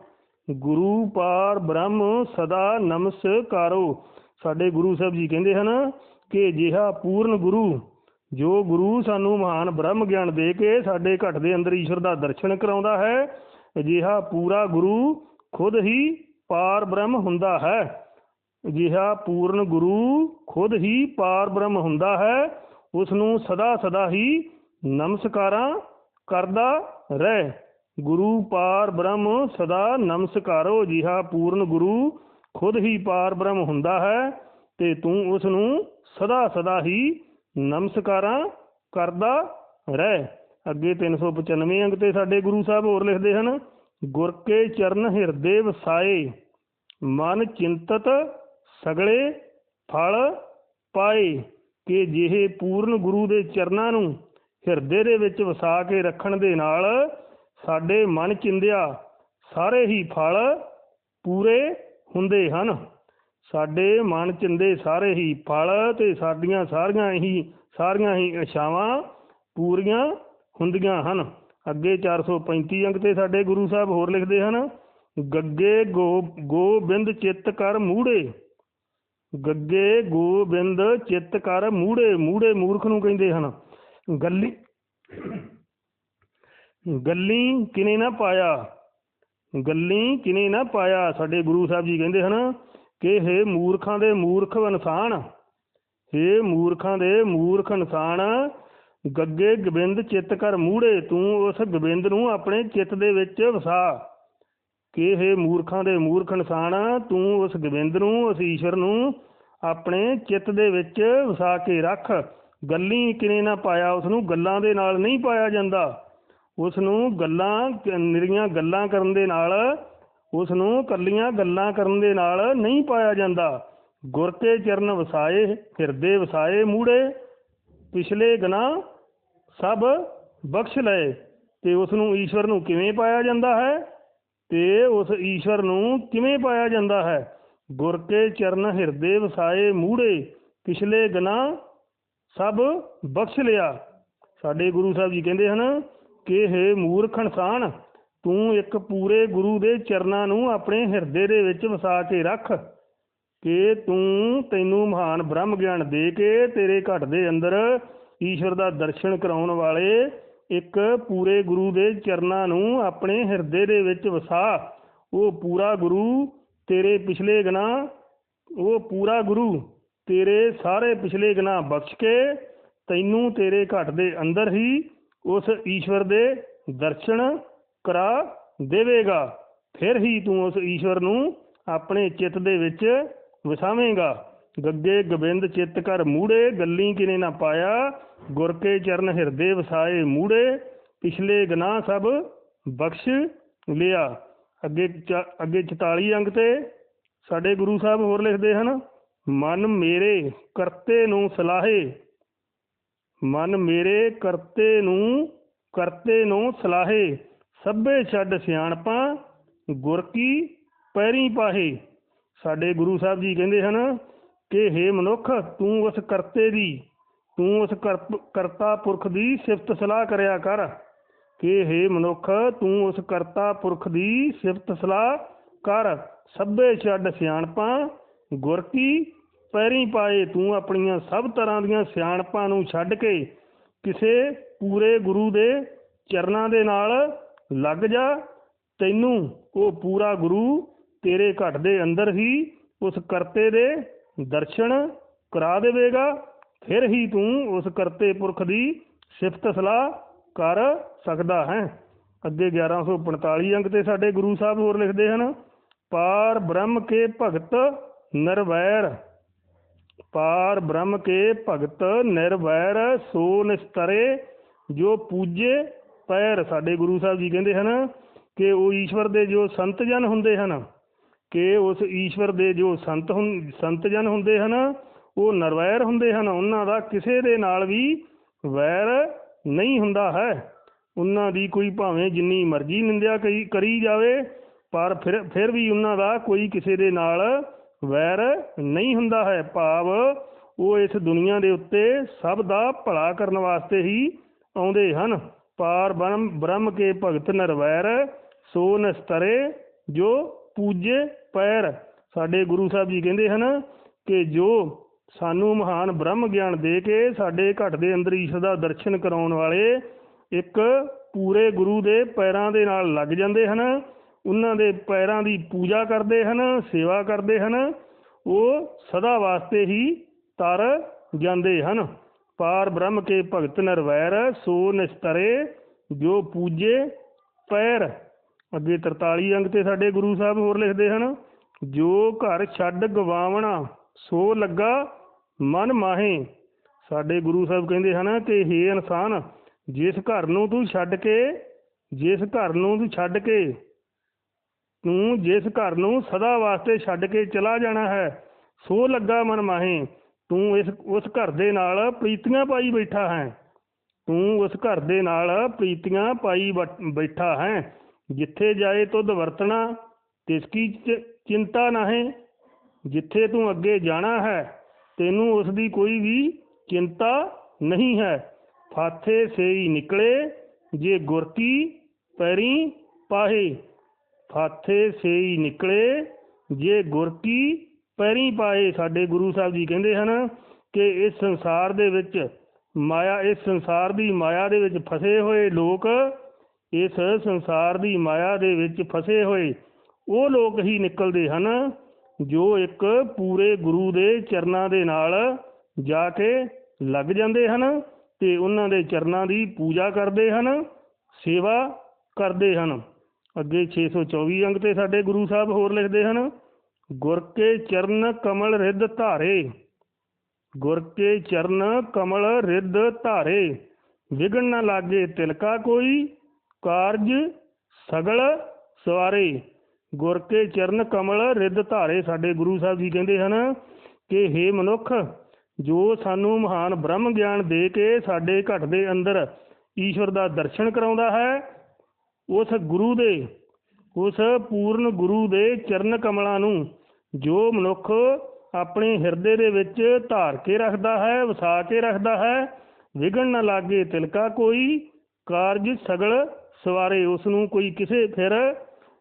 ਗੁਰੂ ਪਾਰ ਬ੍ਰਹਮ ਸਦਾ ਨਮਸਕਾਰੋ। ਸਾਡੇ ਗੁਰੂ ਸਾਹਿਬ ਜੀ ਕਹਿੰਦੇ ਹਨ ਕਿ ਜਿਹਾ ਪੂਰਨ ਗੁਰੂ, ਜੋ ਗੁਰੂ ਸਾਨੂੰ ਮਹਾਨ ਬ੍ਰਹਮ ਗਿਆਨ ਦੇ ਕੇ ਸਾਡੇ ਘਟ ਦੇ ਅੰਦਰ ਈਸ਼ਵਰ ਦਾ ਦਰਸ਼ਨ ਕਰਾਉਂਦਾ ਹੈ, ਅਜਿਹਾ ਪੂਰਾ ਗੁਰੂ ਖੁਦ ਹੀ ਪਾਰ ਬ੍ਰਹਮ ਹੁੰਦਾ ਹੈ। ਅਜਿਹਾ ਪੂਰਨ ਗੁਰੂ ਖੁਦ ਹੀ ਪਾਰ ਬ੍ਰਹਮ ਹੁੰਦਾ ਹੈ ਉਸ ਨੂੰ ਸਦਾ ਸਦਾ ਹੀ ਨਮਸਕਾਰਾਂ ਕਰਦਾ ਰਹਿ। ਗੁਰੂ ਪਾਰ ਬ੍ਰਹਮ ਸਦਾ ਨਮਸਕਾਰੋ ਜਿਹਾ ਪੂਰਨ ਗੁਰੂ ਖੁਦ ਹੀ ਪਾਰ ਬ੍ਰਹਮ ਹੁੰਦਾ ਹੈ ਤੇ ਤੂੰ ਉਸ ਨੂੰ ਸਦਾ ਸਦਾ ਹੀ ਨਮਸਕਾਰਾਂ ਕਰਦਾ ਰਹਿ। ਅੱਗੇ 395 ਅੰਗ ਤੇ ਸਾਡੇ ਗੁਰੂ ਸਾਹਿਬ ਹੋਰ ਲਿਖਦੇ ਹਨ, ਗੁਰ ਕੇ ਚਰਨ ਹਿਰਦੇ ਵਸਾਏ, ਮਨ ਚਿੰਤਤ ਸਗਲੇ ਫਲ ਪਾਏ ਕਿ ਜਿਹੇ ਪੂਰਨ ਗੁਰੂ ਦੇ ਚਰਨਾਂ ਨੂੰ ਹਿਰਦੇ ਦੇ ਵਿੱਚ ਵਸਾ ਕੇ ਰੱਖਣ ਦੇ ਨਾਲ ਸਾਡੇ ਮਨ ਚਿੰਦਿਆ, ਸਾਰੇ ਹੀ ਫਲ ਪੂਰੇ ਹੁੰਦੇ ਹਨ। ਸਾਡੇ ਮਨ ਚਿੰਦੇ ਸਾਰੇ ਹੀ ਫਲ ਤੇ ਸਾਡੀਆਂ ਸਾਰੀਆਂ ਹੀ ਸਾਰੀਆਂ ਹੀ ਇਛਾਵਾਂ ਪੂਰੀਆਂ ਹੁੰਦੀਆਂ ਹਨ। ਅੱਗੇ 435 ਅੰਕ ਤੇ ਸਾਡੇ ਗੁਰੂ ਸਾਹਿਬ ਹੋਰ ਲਿਖਦੇ ਹਨ, ਗੱਗੇ ਗੋ, ਗੋਬਿੰਦ ਚਿੱਤ ਕਰ ਮੂੜੇ। ਗੱਗੇ ਗੋਬਿੰਦ ਚਿੱਤ ਕਰ ਮੂੜੇ ਮੂੜੇ ਮੂਰਖ ਨੂੰ ਕਹਿੰਦੇ ਹਨ। ਗੱਲੀ ਗੱਲੀ ਕਿਨੇ ਨਾ ਪਾਇਆ? ਗੱਲੀ ਕਿਨੇ ਨਾ ਪਾਇਆ? ਸਾਡੇ ਗੁਰੂ ਸਾਹਿਬ ਜੀ ਕਹਿੰਦੇ ਹਨ ਕਿ ਹੇ ਮੂਰਖਾਂ ਦੇ ਮੂਰਖ ਇਨਸਾਨ, ਹੇ ਮੂਰਖਾਂ ਦੇ ਮੂਰਖ ਇਨਸਾਨ, ਗੱਗੇ ਗੋਬਿੰਦ ਚਿੱਤ ਕਰ ਮੂੜੇ, ਤੂੰ ਉਸ ਗੋਬਿੰਦ ਨੂੰ ਆਪਣੇ ਚਿੱਤ ਦੇ ਵਿੱਚ ਵਸਾ। ਕਿ ਹੇ ਮੂਰਖਾਂ ਦੇ ਮੂਰਖ ਇਨਸਾਨ, ਤੂੰ ਉਸ ਗੋਬਿੰਦ ਨੂੰ, ਉਸ ਈਸ਼ਵਰ ਨੂੰ ਆਪਣੇ ਚਿੱਤ ਦੇ ਵਿੱਚ ਵਸਾ ਕੇ ਰੱਖ। ਗੱਲੀ ਕਿਨੇ ਨਾ ਪਾਇਆ ਉਸ ਨੂੰ ਗੱਲਾਂ ਦੇ ਨਾਲ ਨਹੀਂ ਪਾਇਆ ਜਾਂਦਾ। ਉਸ ਨੂੰ ਗੱਲਾਂ ਨਿਰੀਆਂ ਗੱਲਾਂ ਕਰਨ ਦੇ ਨਾਲ ਉਸ ਨੂੰ ਕੱਲੀਆਂ ਗੱਲਾਂ ਕਰਨ ਦੇ ਨਾਲ ਨਹੀਂ ਪਾਇਆ ਜਾਂਦਾ। ਗੁਰ ਕੇ ਚਰਨ ਵਸਾਏ, ਹਿਰਦੇ ਵਸਾਏ ਮੂੜੇ, ਪਿਛਲੇ ਗਨਾ ਸਭ ਬਖਸ਼ ਲਏ। ਤੇ ਉਸ ਨੂੰ ਈਸ਼ਵਰ ਨੂੰ ਕਿਵੇਂ ਪਾਇਆ ਜਾਂਦਾ ਹੈ? ਤੇ ਉਸ ਈਸ਼ਵਰ ਨੂੰ ਕਿਵੇਂ ਪਾਇਆ ਜਾਂਦਾ ਹੈ? ਗੁਰ ਕੇ ਚਰਨ ਹਿਰਦੇ ਵਸਾਏ ਮੂੜੇ, ਪਿਛਲੇ ਗਨਾ ਸਭ ਬਖਸ਼ ਲਿਆ। ਸਾਡੇ ਗੁਰੂ ਸਾਹਿਬ ਜੀ ਕਹਿੰਦੇ ਹਨ ਕਿ ਹੇ ਮੂਰਖ ਇਨਸਾਨ ਤੂੰ ਇੱਕ ਪੂਰੇ ਗੁਰੂ ਦੇ ਚਰਨਾਂ ਨੂੰ ਆਪਣੇ ਹਿਰਦੇ ਦੇ ਵਿੱਚ ਵਸਾ ਕੇ ਰੱਖ ਕਿ ਤੂੰ ਤੈਨੂੰ ਮਹਾਨ ਬ੍ਰਹਮ ਗਿਆਨ ਦੇ ਕੇ ਤੇਰੇ ਘਟ ਦੇ ਅੰਦਰ ਈਸ਼ਵਰ ਦਾ ਦਰਸ਼ਨ ਕਰਾਉਣ ਵਾਲੇ ਇੱਕ ਪੂਰੇ ਗੁਰੂ ਦੇ ਚਰਨਾਂ ਨੂੰ ਆਪਣੇ ਹਿਰਦੇ ਦੇ ਵਿੱਚ ਵਸਾ। ਉਹ ਪੂਰਾ ਗੁਰੂ, ਤੇਰੇ ਪਿਛਲੇ ਗਨਾ ਉਹ ਪੂਰਾ ਗੁਰੂ, ਤੇਰੇ ਸਾਰੇ ਪਿਛਲੇ ਗੁਨਾਹ ਬਖਸ਼ ਕੇ ਤੈਨੂੰ ਤੇਰੇ ਘਟ ਦੇ ਅੰਦਰ ਹੀ ਉਸ ਈਸ਼ਵਰ ਦੇ ਦਰਸ਼ਨ ਕਰਾ ਦੇਵੇਗਾ। ਫਿਰ ਹੀ ਤੂੰ ਉਸ ਈਸ਼ਵਰ ਨੂੰ ਆਪਣੇ ਚਿੱਤ ਦੇ ਵਿੱਚ ਵਸਾਵੇਂਗਾ। ਗੱਗੇ ਗੋਬਿੰਦ ਚਿੱਤ ਕਰ ਮੂੜੇ, ਗੱਲੀ ਕਿਨੇ ਨਾ ਪਾਇਆ ਗੁਰ ਕੇ ਚਰਨ ਹਿਰਦੇ ਵਸਾਏ ਮੂੜੇ, ਪਿਛਲੇ ਗੁਨਾਹ ਸਭ ਬਖਸ਼ ਲਿਆ। ਅੱਗੇ ਅੱਗੇ 44 ਅੰਗ ਤੇ ਸਾਡੇ ਗੁਰੂ ਸਾਹਿਬ ਹੋਰ ਲਿਖਦੇ ਹਨ, ਮਨ ਮੇਰੇ ਕਰਤੇ ਨੂੰ ਸਲਾਹੇ। ਮਨ ਮੇਰੇ ਕਰਤੇ ਨੂੰ ਕਰਤੇ ਨੂੰ ਸਲਾਹੇ। ਸਭੇ ਛੱਡ ਸਿਆਣਪਾਂ, ਗੁਰ ਕੀ ਪੈਰੀ ਪਾਹੇ। ਸਾਡੇ ਗੁਰੂ ਸਾਹਿਬ ਜੀ ਕਹਿੰਦੇ ਹਨ ਕਿ ਹੇ ਮਨੁੱਖ, ਤੂੰ ਉਸ ਕਰਤੇ ਦੀ ਤੂੰ ਉਸ ਕਰਤ- ਕਰਤਾ ਪੁਰਖ ਦੀ ਸਿਫਤ ਸਲਾਹ ਕਰਿਆ ਕਰ। ਕਿ ਹੇ ਮਨੁੱਖ, ਤੂੰ ਉਸ ਕਰਤਾ ਪੁਰਖ ਦੀ ਸਿਫਤ ਸਲਾਹ ਕਰ। ਸਭੇ ਛੱਡ ਸਿਆਣਪਾਂ, ਗੁਰ ਕੀ ਪੈਰੀ ਪਾਏ ਤੂੰ ਆਪਣੀਆਂ ਸਭ ਤਰ੍ਹਾਂ ਦੀਆਂ ਸਿਆਣਪਾਂ ਨੂੰ ਛੱਡ ਕੇ ਕਿਸੇ ਪੂਰੇ ਗੁਰੂ ਦੇ ਚਰਨਾਂ ਦੇ ਨਾਲ ਲੱਗ ਜਾ। ਤੈਨੂੰ ਉਹ ਪੂਰਾ ਗੁਰੂ ਤੇਰੇ ਘਟ ਦੇ ਅੰਦਰ ਹੀ ਉਸ ਕਰਤੇ ਦੇ ਦਰਸ਼ਨ ਕਰਾ ਦੇਵੇਗਾ। ਫਿਰ ਹੀ ਤੂੰ ਉਸ ਕਰਤੇ ਪੁਰਖ ਦੀ ਸਿਫਤ ਸਲਾਹ ਕਰ ਸਕਦਾ ਹੈ। ਅੱਗੇ 1145 ਅੰਕ ਤੇ ਸਾਡੇ ਗੁਰੂ ਸਾਹਿਬ ਹੋਰ ਲਿਖਦੇ ਹਨ, ਪਾਰ ਬ੍ਰਹਮ ਕੇ ਭਗਤ ਨਿਰਵੈਰ। ਪਾਰ ਬ੍ਰਹਮ ਕੇ ਭਗਤ ਨਿਰਵੈਰ, ਸੋ ਨਿਸਤਰੇ ਜੋ ਪੂਜੇ ਪੈਰ। ਸਾਡੇ ਗੁਰੂ ਸਾਹਿਬ ਜੀ ਕਹਿੰਦੇ ਹਨ ਕਿ ਉਹ ਈਸ਼ਵਰ ਦੇ ਜੋ ਸੰਤ ਜਨ ਹੁੰਦੇ ਹਨ, ਕਿ ਉਸ ਈਸ਼ਵਰ ਦੇ ਜੋ ਸੰਤ ਹੁੰ- ਸੰਤ ਜਨ ਹੁੰਦੇ ਹਨ ਉਹ ਨਿਰਵੈਰ ਹੁੰਦੇ ਹਨ। ਉਹਨਾਂ ਦਾ ਕਿਸੇ ਦੇ ਨਾਲ ਵੀ ਵੈਰ ਨਹੀਂ ਹੁੰਦਾ ਹੈ। ਉਹਨਾਂ ਦੀ ਕੋਈ ਭਾਵੇਂ ਜਿੰਨੀ ਮਰਜ਼ੀ ਨਿੰਦਿਆ ਕਰੀ ਕਰੀ ਜਾਵੇ, ਪਰ ਫਿਰ ਫਿਰ ਵੀ ਉਹਨਾਂ ਦਾ ਕੋਈ ਕਿਸੇ ਦੇ ਨਾਲ ਵੈਰ ਨਹੀਂ ਹੁੰਦਾ ਹੈ। ਭਾਵ ਉਹ ਇਸ ਦੁਨੀਆ ਦੇ ਉੱਤੇ ਸਭ ਦਾ ਭਲਾ ਕਰਨ ਵਾਸਤੇ ਹੀ ਆਉਂਦੇ ਹਨ। ਪਾਰ ਬ੍ਰਹਮ ਬ੍ਰਹਮ ਕੇ ਭਗਤ ਨਰਵੈਰ, ਸੋ ਨਸਤਰੇ ਜੋ ਪੂਜੇ ਪੈਰ। ਸਾਡੇ ਗੁਰੂ ਸਾਹਿਬ ਜੀ ਕਹਿੰਦੇ ਹਨ ਕਿ ਜੋ ਸਾਨੂੰ ਮਹਾਨ ਬ੍ਰਹਮ ਗਿਆਨ ਦੇ ਕੇ ਸਾਡੇ ਘਟ ਦੇ ਅੰਦਰ ਈਸ਼ਵਰ ਦਾ ਦਰਸ਼ਨ ਕਰਾਉਣ ਵਾਲੇ ਇੱਕ ਪੂਰੇ ਗੁਰੂ ਦੇ ਪੈਰਾਂ ਦੇ ਨਾਲ ਲੱਗ ਜਾਂਦੇ ਹਨ। ਉਹਨਾਂ ਦੇ ਪੈਰਾਂ ਦੀ ਪੂਜਾ ਕਰਦੇ ਹਨ, ਸੇਵਾ ਕਰਦੇ ਹਨ। ਉਹ ਸਦਾ ਵਾਸਤੇ ਹੀ ਤਰ ਜਾਂਦੇ ਹਨ। ਪਾਰ ਬ੍ਰਹਮ ਕੇ ਭਗਤ ਨਿਰਵੈਰ, ਸੋ ਨਿਸਤਰੇ, ਜੋ ਪੂਜੇ ਪੈਰ। ਅੱਗੇ 43 ਅੰਗ ਤੇ ਸਾਡੇ ਗੁਰੂ ਸਾਹਿਬ ਹੋਰ ਲਿਖਦੇ ਹਨ, ਜੋ ਘਰ ਛੱਡ ਗਵਾਵਣਾ, ਸੋ ਲੱਗਾ ਮਨ ਮਾਹੇ। ਸਾਡੇ ਗੁਰੂ ਸਾਹਿਬ ਕਹਿੰਦੇ ਹਨ ਕਿ ਹੇ ਇਨਸਾਨ, ਜਿਸ ਘਰ ਨੂੰ ਤੂੰ ਛੱਡ ਕੇ, ਜਿਸ ਘਰ ਨੂੰ ਤੂੰ ਛੱਡ ਕੇ, ਤੂੰ ਜਿਸ ਘਰ ਨੂੰ ਸਦਾ ਵਾਸਤੇ ਛੱਡ ਕੇ ਚਲਾ ਜਾਣਾ ਹੈ, ਸੋ ਲੱਗਾ ਮਨ ਮਾਹੇ, ਤੂੰ ਇਸ, ਉਸ ਘਰ ਦੇ ਨਾਲ ਪ੍ਰੀਤੀਆਂ ਪਾਈ ਬੈਠਾ ਹੈ। ਤੂੰ ਉਸ ਘਰ ਦੇ ਨਾਲ ਪ੍ਰੀਤੀਆਂ ਪਾਈ ਬਟ- ਬੈਠਾ ਹੈ। ਜਿੱਥੇ ਜਾਏ ਤੁਧ ਵਰਤਣਾ, ਤਿਸ ਕੀ ਚ- ਚਿੰਤਾ ਨਾਹੀਂ, ਜਿੱਥੇ ਤੂੰ ਅੱਗੇ ਜਾਣਾ ਹੈ ਤੈਨੂੰ ਉਸ ਦੀ ਕੋਈ ਵੀ ਚਿੰਤਾ ਨਹੀਂ ਹੈ। ਫਾਥੇ ਸੇਈ ਨਿਕਲੇ, ਜੇ ਗੁਰ ਕੀ ਪੈਰੀ ਪਾਹੇ। ਫਾਥੇ ਸੇਈ ਨਿਕਲੇ, ਜੇ ਗੁਰ ਕੀ ਪੈਰੀ ਪਾਏ ਸਾਡੇ ਗੁਰੂ ਸਾਹਿਬ ਜੀ ਕਹਿੰਦੇ ਹਨ ਕਿ ਇਸ ਸੰਸਾਰ ਦੇ ਵਿੱਚ ਮਾਇਆ, ਇਸ ਸੰਸਾਰ ਦੀ ਮਾਇਆ ਦੇ ਵਿੱਚ ਫਸੇ ਹੋਏ ਲੋਕ, ਇਸ ਸੰਸਾਰ ਦੀ ਮਾਇਆ ਦੇ ਵਿੱਚ ਫਸੇ ਹੋਏ ਉਹ ਲੋਕ ਹੀ ਨਿਕਲਦੇ ਹਨ ਜੋ ਇੱਕ ਪੂਰੇ ਗੁਰੂ ਦੇ ਚਰਨਾਂ ਦੇ ਨਾਲ ਜਾ ਕੇ ਲੱਗ ਜਾਂਦੇ ਹਨ ਤੇ ਉਹਨਾਂ ਦੇ ਚਰਨਾਂ ਦੀ ਪੂਜਾ ਕਰਦੇ ਹਨ, ਸੇਵਾ ਕਰਦੇ ਹਨ। ਅੱਗੇ 624 ਅੰਗ ਤੇ ਸਾਡੇ ਗੁਰੂ ਸਾਹਿਬ ਹੋਰ ਲਿਖਦੇ ਹਨ, ਗੁਰ ਕੇ ਚਰਨ ਕਮਲ ਰਿੱਧ ਧਾਰੇ, ਗੁਰ ਕੇ ਚਰਨ ਕਮਲ ਰਿੱਧ ਧਾਰੇ ਵਿਗਣ ਨਾ ਲਾਗੇ ਤਿਲਕਾ ਕੋਈ, ਕਾਰਜ ਸਗਲ ਸਵਾਰੇ। ਗੁਰ ਕੇ ਚਰਨ ਕਮਲ ਰਿੱਧ ਧਾਰੇ ਸਾਡੇ ਗੁਰੂ ਸਾਹਿਬ ਜੀ ਕਹਿੰਦੇ ਹਨ ਕਿ हे ਮਨੁੱਖ, ਜੋ ਸਾਨੂੰ ਮਹਾਨ ਬ੍ਰਹਮ ਗਿਆਨ ਦੇ ਕੇ ਸਾਡੇ ਘਟ ਦੇ ਅੰਦਰ ਈਸ਼ਵਰ ਦਾ ਦਰਸ਼ਨ ਕਰਾਉਂਦਾ ਹੈ, ਉਸ ਗੁਰੂ ਦੇ, ਉਸ ਪੂਰਨ ਗੁਰੂ ਦੇ ਚਰਨ ਕਮਲਾਂ ਨੂੰ ਜੋ ਮਨੁੱਖ ਆਪਣੇ ਹਿਰਦੇ ਦੇ ਵਿੱਚ ਧਾਰ ਕੇ ਰੱਖਦਾ ਹੈ, ਵਸਾ ਕੇ ਰੱਖਦਾ ਹੈ, ਵਿਗਣ ਨਾ ਲਾਗੇ ਤਿਲਕਾ ਕੋਈ, ਕਾਰਜ ਸਗਲ ਸਵਾਰੇ ਉਸ ਨੂੰ ਕੋਈ ਕਿਸੇ ਫਿਰ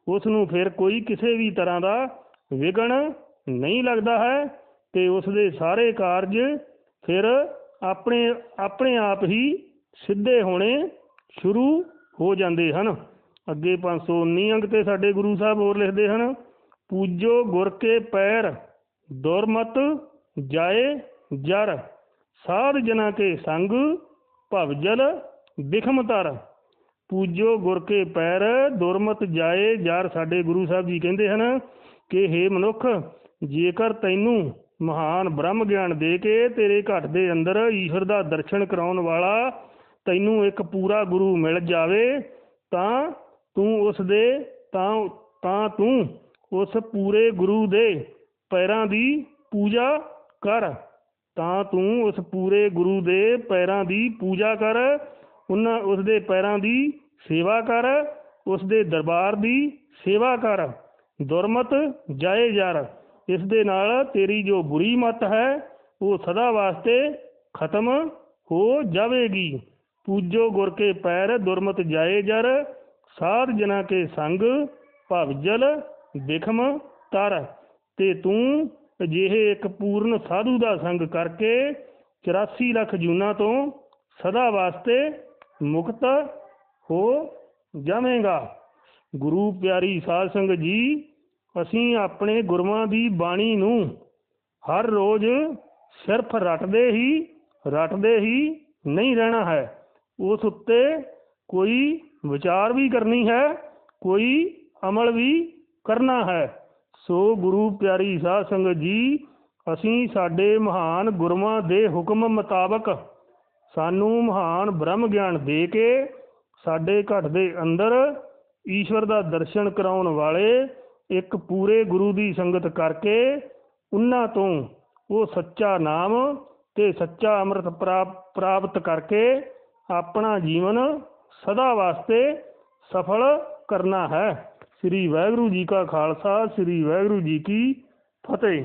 ਉਸ ਨੂੰ ਫਿਰ ਕੋਈ ਕਿਸੇ ਵੀ ਤਰ੍ਹਾਂ ਦਾ ਵਿਗਣ ਨਹੀਂ ਲੱਗਦਾ ਹੈ ਤੇ ਉਸ ਦੇ ਸਾਰੇ ਕਾਰਜ ਫਿਰ ਆਪਣੇ ਆਪਣੇ ਆਪ ਹੀ ਸਿੱਧੇ ਹੋਣੇ ਸ਼ੁਰੂ ਹੋ ਜਾਂਦੇ ਹਨ। ਅੱਗੇ 519 ਅੰਕ ਤੇ ਸਾਡੇ ਗੁਰੂ ਸਾਹਿਬ ਹੋਰ ਲਿਖਦੇ ਹਨ, ਪੂਜੋ ਗੁਰ ਕੇ ਪੈਰ, ਦੁਰਮਤ ਜਾਏ ਜਰ, ਸਾਧ ਜਨਾ ਕੇ ਸੰਗ ਭਵਜਲ ਬਿਖਮ ਤਰ। ਪੂਜੋ ਗੁਰ ਕੇ ਪੈਰ, ਦੁਰਮਤ ਜਾਏ ਜਰ ਸਾਡੇ ਗੁਰੂ ਸਾਹਿਬ ਜੀ ਕਹਿੰਦੇ ਹਨ ਕਿ हे ਮਨੁੱਖ, ਜੇਕਰ ਤੈਨੂੰ ਮਹਾਨ ਬ੍ਰਹਮ ਗਿਆਨ ਦੇ ਕੇ ਤੇਰੇ ਘਟ ਦੇ ਅੰਦਰ ਈਸ਼ਵਰ ਦਾ ਦਰਸ਼ਨ ਕਰਾਉਣ ਵਾਲਾ ਤੈਨੂੰ ਇੱਕ ਪੂਰਾ ਗੁਰੂ ਮਿਲ ਜਾਵੇ, ਤਾਂ ਤੂੰ ਉਸ ਦੇ, ਤਾਂ ਤਾਂ ਤੂੰ ਉਸ ਪੂਰੇ ਗੁਰੂ ਦੇ ਪੈਰਾਂ ਦੀ ਪੂਜਾ ਕਰ। ਤਾਂ ਤੂੰ ਉਸ ਪੂਰੇ ਗੁਰੂ ਦੇ ਪੈਰਾਂ ਦੀ ਪੂਜਾ ਕਰ ਉਹਨਾਂ ਉਸ ਦੇ ਪੈਰਾਂ ਦੀ ਸੇਵਾ ਕਰ ਉਸ ਦੇ ਦਰਬਾਰ ਦੀ ਸੇਵਾ ਕਰ, ਦੁਰਮਤ ਜਾਏ ਜਰ ਇਸ ਦੇ ਨਾਲ ਤੇਰੀ ਜੋ ਬੁਰੀ ਮਤ ਹੈ, ਉਹ ਸਦਾ ਵਾਸਤੇ ਖਤਮ ਹੋ ਜਾਵੇਗੀ। ਪੂਜੋ ਗੁਰ ਕੇ ਪੈਰ, ਦੁਰਮਤ ਜਾਏ ਜਰ ਸਾਧ ਜਨਾ ਕੇ ਸੰਗ ਭਵਜਲ ਬਿਖਮ ਤਰ। ਤੇ ਤੂੰ ਅਜਿਹੇ ਇੱਕ ਪੂਰਨ ਸਾਧੂ ਦਾ ਸੰਗ ਕਰਕੇ 84 ਲੱਖ ਜੂਨਾਂ ਤੋਂ ਸਦਾ ਵਾਸਤੇ ਮੁਕਤ ਹੋ ਜਾਵੇਂਗਾ। ਗੁਰੂ ਪਿਆਰੀ ਸਾਧ ਸੰਗਤ ਜੀ, ਅਸੀਂ ਆਪਣੇ ਗੁਰੂਆਂ ਦੀ ਬਾਣੀ ਨੂੰ ਹਰ ਰੋਜ਼ ਸਿਰਫ ਰਟਦੇ ਹੀ ਰਟਦੇ ਹੀ ਨਹੀਂ ਰਹਿਣਾ ਹੈ। ਉਸ ਉੱਤੇ ਕੋਈ ਵਿਚਾਰ ਵੀ ਕਰਨੀ ਹੈ, ਕੋਈ ਅਮਲ ਵੀ ਕਰਨਾ ਹੈ। ਸੋ ਗੁਰੂ ਪਿਆਰੀ ਸਾਧ ਸੰਗਤ ਜੀ, ਅਸੀਂ ਸਾਡੇ ਮਹਾਨ ਗੁਰੂਆਂ ਦੇ ਹੁਕਮ ਮੁਤਾਬਕ ਸਾਨੂੰ ਮਹਾਨ ਬ੍ਰਹਮ ਗਿਆਨ ਦੇ ਕੇ ਸਾਡੇ ਘਟ ਦੇ ਅੰਦਰ ਈਸ਼ਵਰ ਦਾ ਦਰਸ਼ਨ ਕਰਾਉਣ ਵਾਲੇ ਇੱਕ ਪੂਰੇ ਗੁਰੂ ਦੀ ਸੰਗਤ ਕਰਕੇ ਉਹਨਾਂ ਤੋਂ ਉਹ ਸੱਚਾ ਨਾਮ ਤੇ ਸੱਚਾ ਅੰਮ੍ਰਿਤ ਪ੍ਰਾਪਤ ਕਰਕੇ ਆਪਣਾ ਜੀਵਨ ਸਦਾ ਵਾਸਤੇ ਸਫਲ ਕਰਨਾ ਹੈ। ਸ੍ਰੀ ਵਾਹਿਗੁਰੂ ਜੀ ਕਾ ਖਾਲਸਾ, ਸ੍ਰੀ ਵਾਹਿਗੁਰੂ ਜੀ ਕੀ ਫਤਿਹ।